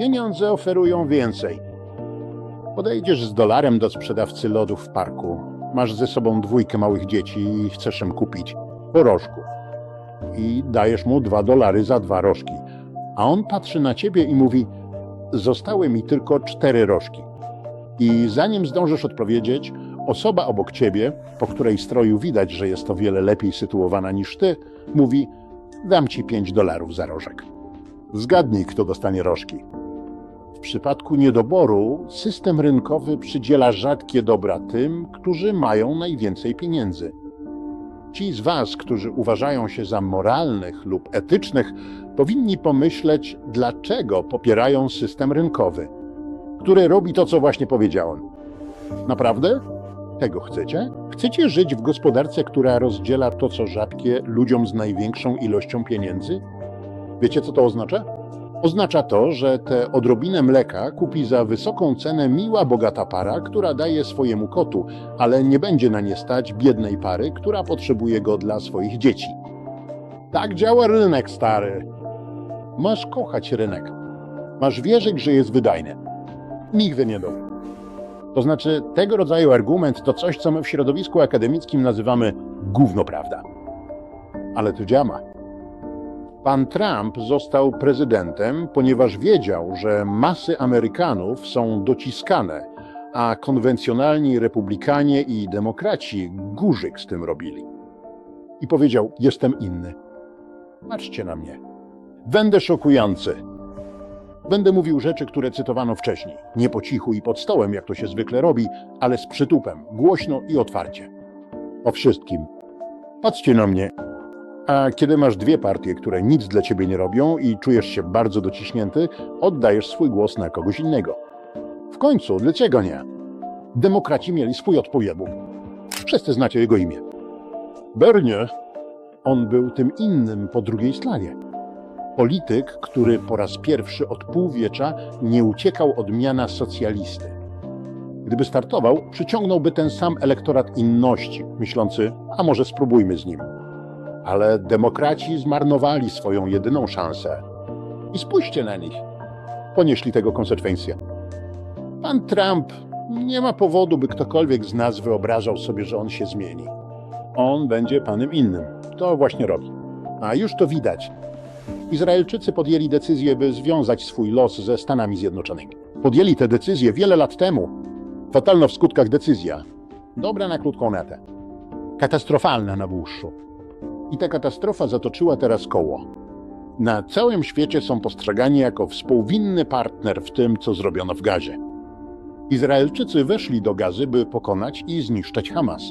Pieniądze oferują więcej. Podejdziesz z dolarem do sprzedawcy lodów w parku. Masz ze sobą dwójkę małych dzieci i chcesz im kupić porożków. I dajesz mu dwa dolary za dwa rożki. A on patrzy na ciebie i mówi: Zostały mi tylko cztery rożki. I zanim zdążysz odpowiedzieć, osoba obok ciebie, po której stroju widać, że jest o wiele lepiej sytuowana niż ty, mówi: Dam ci pięć dolarów za rożek. Zgadnij, kto dostanie rożki. W przypadku niedoboru system rynkowy przydziela rzadkie dobra tym, którzy mają najwięcej pieniędzy. Ci z Was, którzy uważają się za moralnych lub etycznych, powinni pomyśleć, dlaczego popierają system rynkowy, który robi to, co właśnie powiedziałem. Naprawdę? Tego chcecie? Chcecie żyć w gospodarce, która rozdziela to, co rzadkie, ludziom z największą ilością pieniędzy? Wiecie, co to oznacza? Oznacza to, że tę odrobinę mleka kupi za wysoką cenę miła, bogata para, która daje swojemu kotu, ale nie będzie na nie stać biednej pary, która potrzebuje go dla swoich dzieci. Tak działa rynek, stary. Masz kochać rynek. Masz wierzyć, że jest wydajny. Nigdy nie był. To znaczy, tego rodzaju argument to coś, co my w środowisku akademickim nazywamy gówno prawda. Ale to działa. Pan Trump został prezydentem, ponieważ wiedział, że masy Amerykanów są dociskane, a konwencjonalni republikanie i demokraci górzyk z tym robili. I powiedział: Jestem inny. Patrzcie na mnie. Będę szokujący. Będę mówił rzeczy, które cytowano wcześniej. Nie po cichu i pod stołem, jak to się zwykle robi, ale z przytupem, głośno i otwarcie. O wszystkim. Patrzcie na mnie. A kiedy masz dwie partie, które nic dla ciebie nie robią i czujesz się bardzo dociśnięty, oddajesz swój głos na kogoś innego. W końcu, dlaczego nie? Demokraci mieli swój odpowiednik. Wszyscy znacie jego imię. Bernie. On był tym innym po drugiej stronie. Polityk, który po raz pierwszy od półwiecza nie uciekał od miana socjalisty. Gdyby startował, przyciągnąłby ten sam elektorat inności, myślący, a może spróbujmy z nim. Ale demokraci zmarnowali swoją jedyną szansę. I spójrzcie na nich. Ponieśli tego konsekwencje. Pan Trump nie ma powodu, by ktokolwiek z nas wyobrażał sobie, że on się zmieni. On będzie panem innym. To właśnie robi. A już to widać. Izraelczycy podjęli decyzję, by związać swój los ze Stanami Zjednoczonymi. Podjęli tę decyzję wiele lat temu. Fatalna w skutkach decyzja. Dobra na krótką metę. Katastrofalna na dłuższą. I ta katastrofa zatoczyła teraz koło. Na całym świecie są postrzegani jako współwinny partner w tym, co zrobiono w Gazie. Izraelczycy weszli do Gazy, by pokonać i zniszczyć Hamas.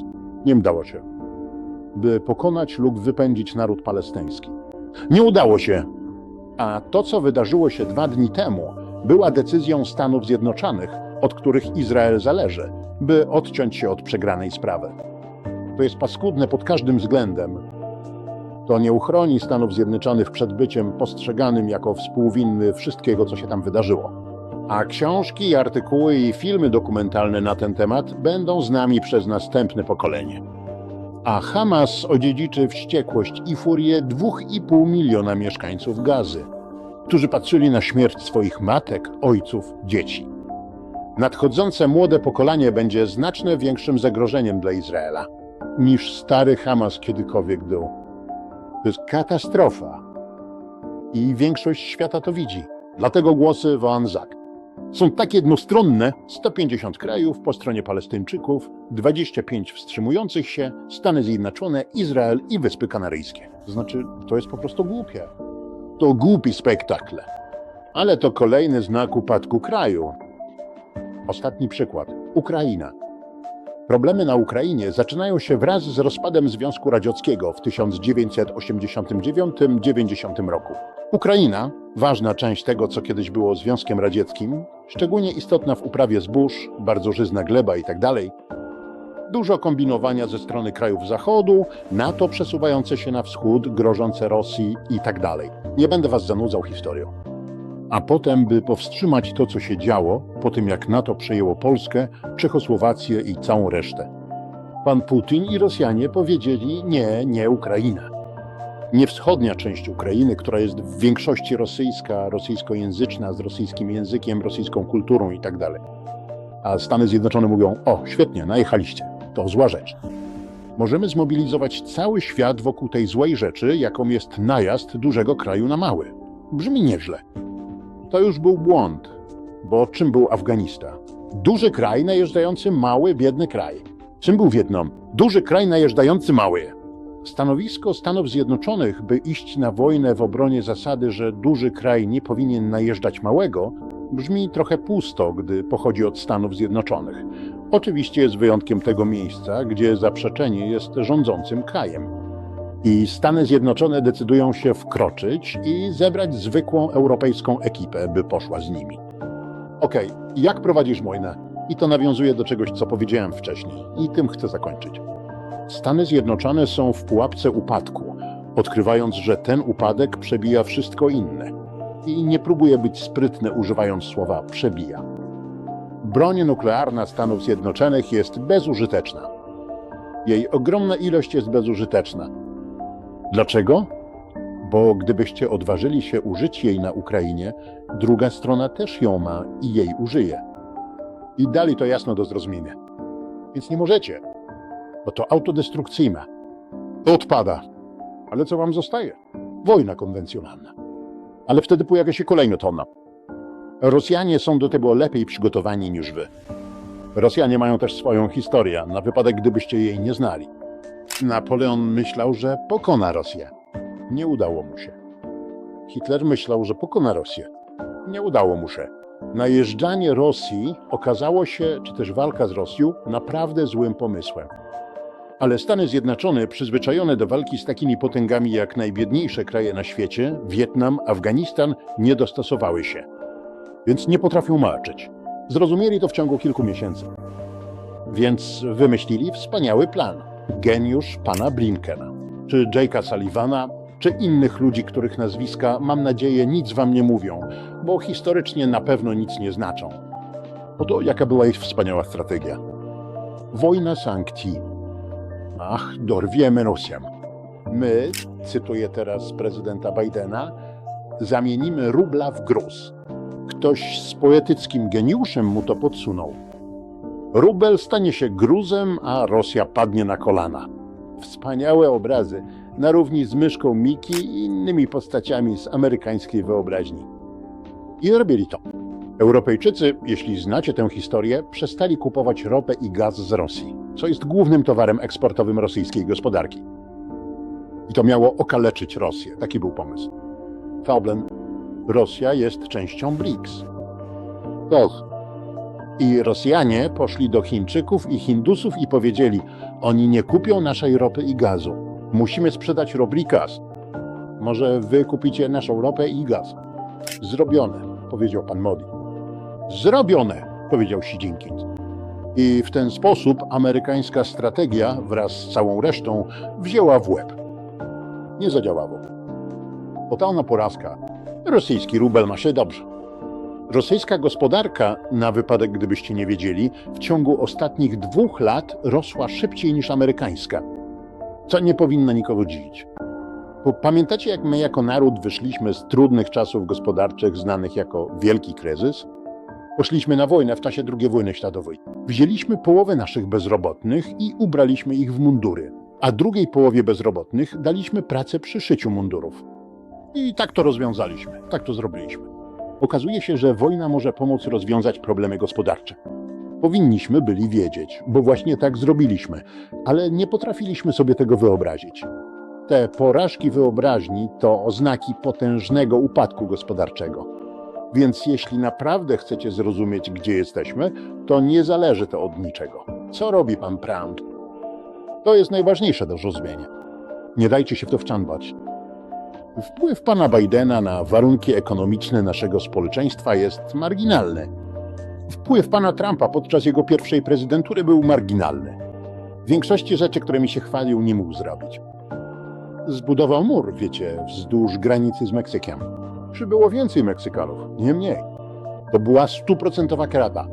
Nie udało się. By pokonać lub wypędzić naród palestyński. Nie udało się. A to, co wydarzyło się dwa dni temu, była decyzją Stanów Zjednoczonych, od których Izrael zależy, by odciąć się od przegranej sprawy. To jest paskudne pod każdym względem. To nie uchroni Stanów Zjednoczonych przed byciem postrzeganym jako współwinny wszystkiego, co się tam wydarzyło. A książki, artykuły i filmy dokumentalne na ten temat będą z nami przez następne pokolenie. A Hamas odziedziczy wściekłość i furię 2,5 miliona mieszkańców Gazy, którzy patrzyli na śmierć swoich matek, ojców, dzieci. Nadchodzące młode pokolenie będzie znacznie większym zagrożeniem dla Izraela niż stary Hamas kiedykolwiek był. To jest katastrofa. I większość świata to widzi. Dlatego głosy Woanzak są tak jednostronne: 150 krajów po stronie Palestyńczyków, 25 wstrzymujących się, Stany Zjednoczone, Izrael i Wyspy Kanaryjskie. To znaczy, to jest po prostu głupie. To głupi spektakl. Ale to kolejny znak upadku kraju. Ostatni przykład. Ukraina. Problemy na Ukrainie zaczynają się wraz z rozpadem Związku Radzieckiego w 1989-90 roku. Ukraina, ważna część tego, co kiedyś było Związkiem Radzieckim, szczególnie istotna w uprawie zbóż, bardzo żyzna gleba itd., dużo kombinowania ze strony krajów Zachodu, NATO przesuwające się na wschód, grożące Rosji itd. Nie będę was zanudzał historią. A potem, by powstrzymać to, co się działo, po tym jak NATO przejęło Polskę, Czechosłowację i całą resztę. Pan Putin i Rosjanie powiedzieli nie, nie Ukraina. nie wschodnia część Ukrainy, która jest w większości rosyjska, rosyjskojęzyczna, z rosyjskim językiem, rosyjską kulturą i tak. A Stany Zjednoczone mówią: O, świetnie, najechaliście, to zła rzecz. Możemy zmobilizować cały świat wokół tej złej rzeczy, jaką jest najazd dużego kraju na mały. Brzmi nieźle. To już był błąd, bo czym był Afganistan? Duży kraj najeżdżający mały, biedny kraj. Czym był Wietnam? Duży kraj najeżdżający mały. Stanowisko Stanów Zjednoczonych, by iść na wojnę w obronie zasady, że duży kraj nie powinien najeżdżać małego, brzmi trochę pusto, gdy pochodzi od Stanów Zjednoczonych. Oczywiście jest wyjątkiem tego miejsca, gdzie zaprzeczenie jest rządzącym krajem. I Stany Zjednoczone decydują się wkroczyć i zebrać zwykłą europejską ekipę, by poszła z nimi. Okej, jak prowadzisz wojnę? I to nawiązuje do czegoś, co powiedziałem wcześniej, i tym chcę zakończyć. Stany Zjednoczone są w pułapce upadku, odkrywając, że ten upadek przebija wszystko inne. I nie próbuje być sprytny, używając słowa przebija. Broń nuklearna Stanów Zjednoczonych jest bezużyteczna. Jej ogromna ilość jest bezużyteczna. Dlaczego? Bo gdybyście odważyli się użyć jej na Ukrainie, druga strona też ją ma i jej użyje. I dali to jasno do zrozumienia. Więc nie możecie, bo to autodestrukcyjne. To odpada. Ale co wam zostaje? Wojna konwencjonalna. Ale wtedy pojawia się kolejna tona. Rosjanie są do tego lepiej przygotowani niż wy. Rosjanie mają też swoją historię, na wypadek gdybyście jej nie znali. Napoleon myślał, że pokona Rosję. Nie udało mu się. Hitler myślał, że pokona Rosję. Nie udało mu się. Najeżdżanie Rosji okazało się, czy też walka z Rosją, naprawdę złym pomysłem. Ale Stany Zjednoczone, przyzwyczajone do walki z takimi potęgami jak najbiedniejsze kraje na świecie, Wietnam, Afganistan, nie dostosowały się. Więc nie potrafią walczyć. Zrozumieli to w ciągu kilku miesięcy. Więc wymyślili wspaniały plan. Geniusz pana Blinkena, czy Jake'a Sullivana, czy innych ludzi, których nazwiska, mam nadzieję, nic wam nie mówią, bo historycznie na pewno nic nie znaczą. Oto jaka była ich wspaniała strategia. Wojna sankcji. Ach, dorwiemy Rosjan. My, cytuję teraz prezydenta Bidena, zamienimy rubla w gruz. Ktoś z poetyckim geniuszem mu to podsunął. Rubel stanie się gruzem, a Rosja padnie na kolana. Wspaniałe obrazy, na równi z myszką Miki i innymi postaciami z amerykańskiej wyobraźni. I robili to. Europejczycy, jeśli znacie tę historię, przestali kupować ropę i gaz z Rosji, co jest głównym towarem eksportowym rosyjskiej gospodarki. I to miało okaleczyć Rosję. Taki był pomysł. Faublen, Rosja jest częścią BRICS. To. I Rosjanie poszli do Chińczyków i Hindusów i powiedzieli: Oni nie kupią naszej ropy i gazu. Musimy sprzedać roblikas. Może wy kupicie naszą ropę i gaz. Zrobione, powiedział pan Modi. Zrobione, powiedział Xi Jinping. I w ten sposób amerykańska strategia wraz z całą resztą wzięła w łeb. Nie zadziałało. Totalna porażka. Rosyjski rubel ma się dobrze. Rosyjska gospodarka, na wypadek gdybyście nie wiedzieli, w ciągu ostatnich dwóch lat rosła szybciej niż amerykańska, co nie powinno nikogo dziwić. Bo pamiętacie, jak my jako naród wyszliśmy z trudnych czasów gospodarczych znanych jako Wielki Kryzys? Poszliśmy na wojnę w czasie II wojny światowej. Wzięliśmy połowę naszych bezrobotnych i ubraliśmy ich w mundury, a drugiej połowie bezrobotnych daliśmy pracę przy szyciu mundurów. I tak to rozwiązaliśmy, tak to zrobiliśmy. Okazuje się, że wojna może pomóc rozwiązać problemy gospodarcze. Powinniśmy byli wiedzieć, bo właśnie tak zrobiliśmy, ale nie potrafiliśmy sobie tego wyobrazić. Te porażki wyobraźni to oznaki potężnego upadku gospodarczego. Więc jeśli naprawdę chcecie zrozumieć, gdzie jesteśmy, to nie zależy to od niczego. Co robi pan Proud? To jest najważniejsze do zrozumienia. Nie dajcie się w to wczanbać. Wpływ pana Bidena na warunki ekonomiczne naszego społeczeństwa jest marginalny. Wpływ pana Trumpa podczas jego pierwszej prezydentury był marginalny. W większości rzeczy, którymi się chwalił, nie mógł zrobić. Zbudował mur, wiecie, wzdłuż granicy z Meksykiem. Przybyło więcej Meksykanów, nie mniej. To była stuprocentowa krata.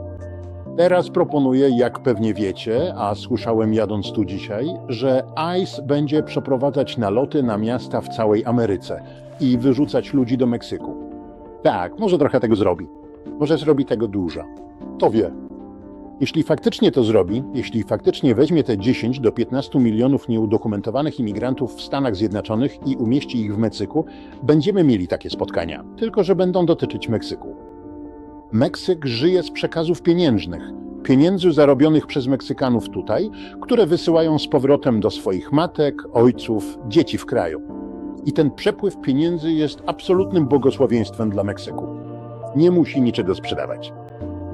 Teraz proponuję, jak pewnie wiecie, a słyszałem jadąc tu dzisiaj, że ICE będzie przeprowadzać naloty na miasta w całej Ameryce i wyrzucać ludzi do Meksyku. Tak, może trochę tego zrobi. Może zrobi tego dużo. To wie. Jeśli faktycznie to zrobi, jeśli faktycznie weźmie te 10 do 15 milionów nieudokumentowanych imigrantów w Stanach Zjednoczonych i umieści ich w Meksyku, będziemy mieli takie spotkania, tylko że będą dotyczyć Meksyku. Meksyk żyje z przekazów pieniężnych, pieniędzy zarobionych przez Meksykanów tutaj, które wysyłają z powrotem do swoich matek, ojców, dzieci w kraju. I ten przepływ pieniędzy jest absolutnym błogosławieństwem dla Meksyku. Nie musi niczego sprzedawać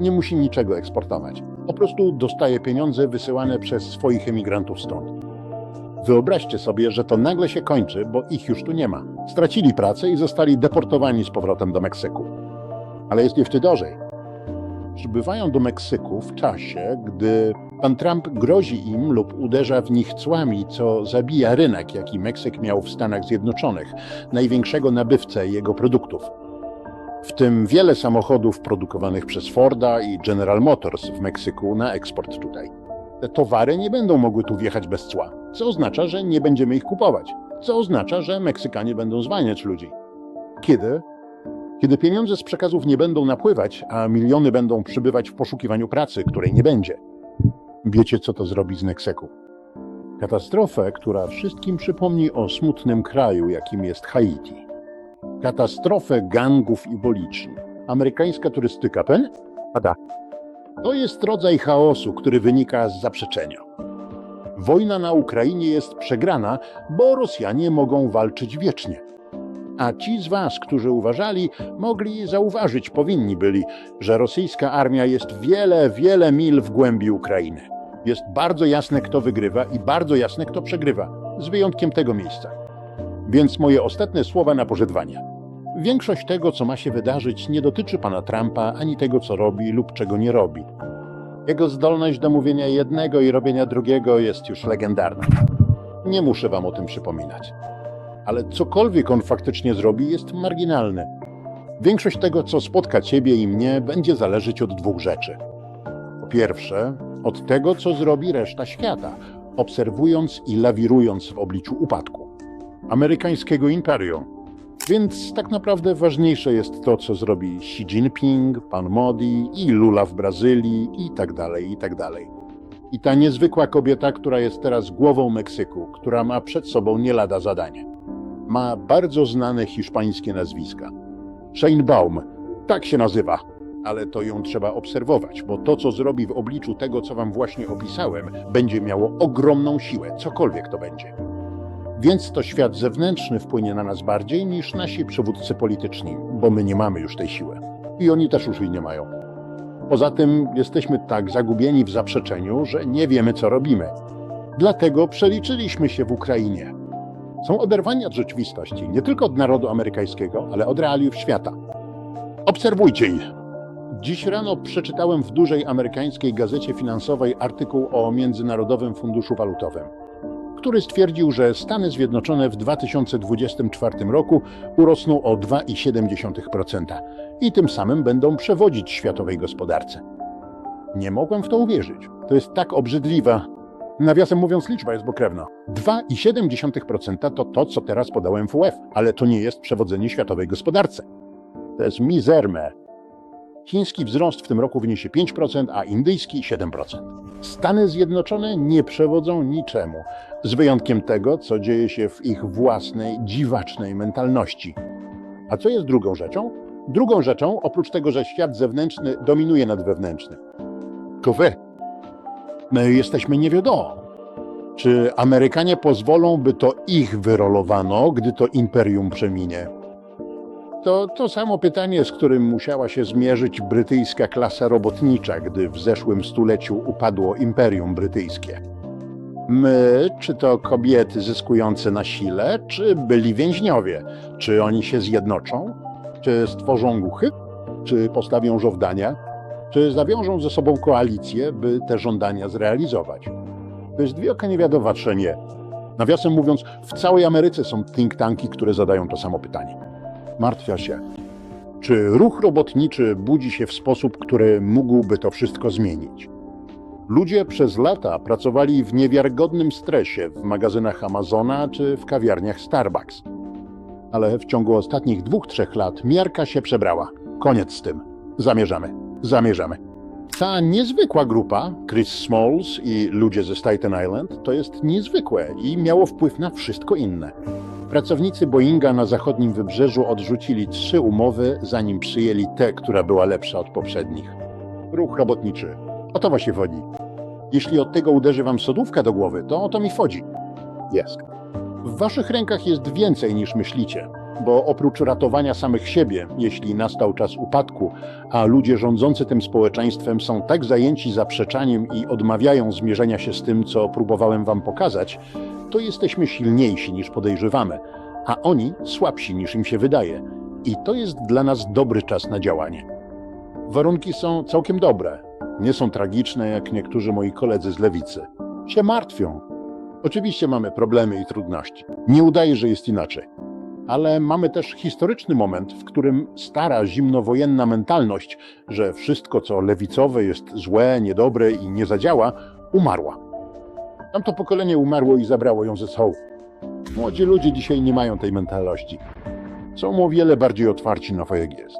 nie musi niczego eksportować. Po prostu dostaje pieniądze wysyłane przez swoich emigrantów stąd. Wyobraźcie sobie, że to nagle się kończy, bo ich już tu nie ma. Stracili pracę i zostali deportowani z powrotem do Meksyku. Ale jest jeszcze gorzej. Przybywają do Meksyku w czasie, gdy pan Trump grozi im lub uderza w nich cłami, co zabija rynek, jaki Meksyk miał w Stanach Zjednoczonych, największego nabywcę jego produktów w tym wiele samochodów produkowanych przez Forda i General Motors w Meksyku na eksport tutaj. Te towary nie będą mogły tu wjechać bez cła, co oznacza, że nie będziemy ich kupować, co oznacza, że Meksykanie będą zwalniać ludzi. Kiedy? Kiedy pieniądze z przekazów nie będą napływać, a miliony będą przybywać w poszukiwaniu pracy, której nie będzie. Wiecie, co to zrobi z Meksyku? Katastrofę, która wszystkim przypomni o smutnym kraju, jakim jest Haiti katastrofę gangów i boliczni. Amerykańska turystyka, pen? Pada. To jest rodzaj chaosu, który wynika z zaprzeczenia. Wojna na Ukrainie jest przegrana, bo Rosjanie mogą walczyć wiecznie. A ci z was, którzy uważali, mogli zauważyć, powinni byli, że rosyjska armia jest wiele, wiele mil w głębi Ukrainy. Jest bardzo jasne, kto wygrywa i bardzo jasne, kto przegrywa, z wyjątkiem tego miejsca. Więc moje ostatnie słowa na pożegnanie. Większość tego, co ma się wydarzyć, nie dotyczy pana Trumpa ani tego, co robi lub czego nie robi. Jego zdolność do mówienia jednego i robienia drugiego jest już legendarna. Nie muszę wam o tym przypominać. Ale cokolwiek on faktycznie zrobi, jest marginalne. Większość tego, co spotka ciebie i mnie, będzie zależeć od dwóch rzeczy. Po pierwsze, od tego, co zrobi reszta świata, obserwując i lawirując w obliczu upadku amerykańskiego imperium. Więc tak naprawdę ważniejsze jest to, co zrobi Xi Jinping, pan Modi i Lula w Brazylii i tak dalej, i tak dalej. I ta niezwykła kobieta, która jest teraz głową Meksyku, która ma przed sobą nie lada zadanie. Ma bardzo znane hiszpańskie nazwiska. Sheinbaum, tak się nazywa, ale to ją trzeba obserwować, bo to, co zrobi w obliczu tego, co wam właśnie opisałem, będzie miało ogromną siłę, cokolwiek to będzie. Więc to świat zewnętrzny wpłynie na nas bardziej niż nasi przywódcy polityczni, bo my nie mamy już tej siły. I oni też już jej nie mają. Poza tym jesteśmy tak zagubieni w zaprzeczeniu, że nie wiemy, co robimy. Dlatego przeliczyliśmy się w Ukrainie. Są oderwani od rzeczywistości, nie tylko od narodu amerykańskiego, ale od realiów świata. Obserwujcie ich. Dziś rano przeczytałem w dużej amerykańskiej gazecie finansowej artykuł o Międzynarodowym Funduszu Walutowym który stwierdził, że Stany Zjednoczone w 2024 roku urosną o 2,7% i tym samym będą przewodzić światowej gospodarce. Nie mogłem w to uwierzyć. To jest tak obrzydliwa. Nawiasem mówiąc, liczba jest pokrewna. 2,7% to to, co teraz podał MWF, ale to nie jest przewodzenie światowej gospodarce. To jest mizerne. Chiński wzrost w tym roku wyniesie 5%, a indyjski 7%. Stany Zjednoczone nie przewodzą niczemu, z wyjątkiem tego, co dzieje się w ich własnej, dziwacznej mentalności. A co jest drugą rzeczą? Drugą rzeczą, oprócz tego, że świat zewnętrzny dominuje nad wewnętrznym. To. My jesteśmy nie wiadomo. Czy Amerykanie pozwolą, by to ich wyrolowano, gdy to imperium przeminie? To to samo pytanie, z którym musiała się zmierzyć brytyjska klasa robotnicza, gdy w zeszłym stuleciu upadło Imperium Brytyjskie. My, czy to kobiety zyskujące na sile, czy byli więźniowie? Czy oni się zjednoczą? Czy stworzą guchy? Czy postawią żądania? Czy zawiążą ze sobą koalicję, by te żądania zrealizować? To jest dwie oka nie. Nawiasem mówiąc, w całej Ameryce są think tanki, które zadają to samo pytanie. Martwia się. Czy ruch robotniczy budzi się w sposób, który mógłby to wszystko zmienić? Ludzie przez lata pracowali w niewiarygodnym stresie w magazynach Amazona czy w kawiarniach Starbucks. Ale w ciągu ostatnich dwóch, trzech lat miarka się przebrała. Koniec z tym. Zamierzamy. Zamierzamy. Ta niezwykła grupa, Chris Smalls i ludzie ze Staten Island, to jest niezwykłe i miało wpływ na wszystko inne. Pracownicy Boeinga na zachodnim wybrzeżu odrzucili trzy umowy, zanim przyjęli tę, która była lepsza od poprzednich. Ruch robotniczy. O to właśnie chodzi. Jeśli od tego uderzy wam sodówka do głowy, to o to mi chodzi. Jest. W waszych rękach jest więcej niż myślicie, bo oprócz ratowania samych siebie, jeśli nastał czas upadku, a ludzie rządzący tym społeczeństwem są tak zajęci zaprzeczaniem i odmawiają zmierzenia się z tym, co próbowałem wam pokazać, to jesteśmy silniejsi niż podejrzewamy, a oni słabsi niż im się wydaje. I to jest dla nas dobry czas na działanie. Warunki są całkiem dobre. Nie są tragiczne, jak niektórzy moi koledzy z lewicy. Się martwią. Oczywiście mamy problemy i trudności. Nie udaje, że jest inaczej. Ale mamy też historyczny moment, w którym stara zimnowojenna mentalność, że wszystko co lewicowe jest złe, niedobre i nie zadziała, umarła. Tamto pokolenie umarło i zabrało ją ze sobą. Młodzi ludzie dzisiaj nie mają tej mentalności. Są o wiele bardziej otwarci na fajek jest.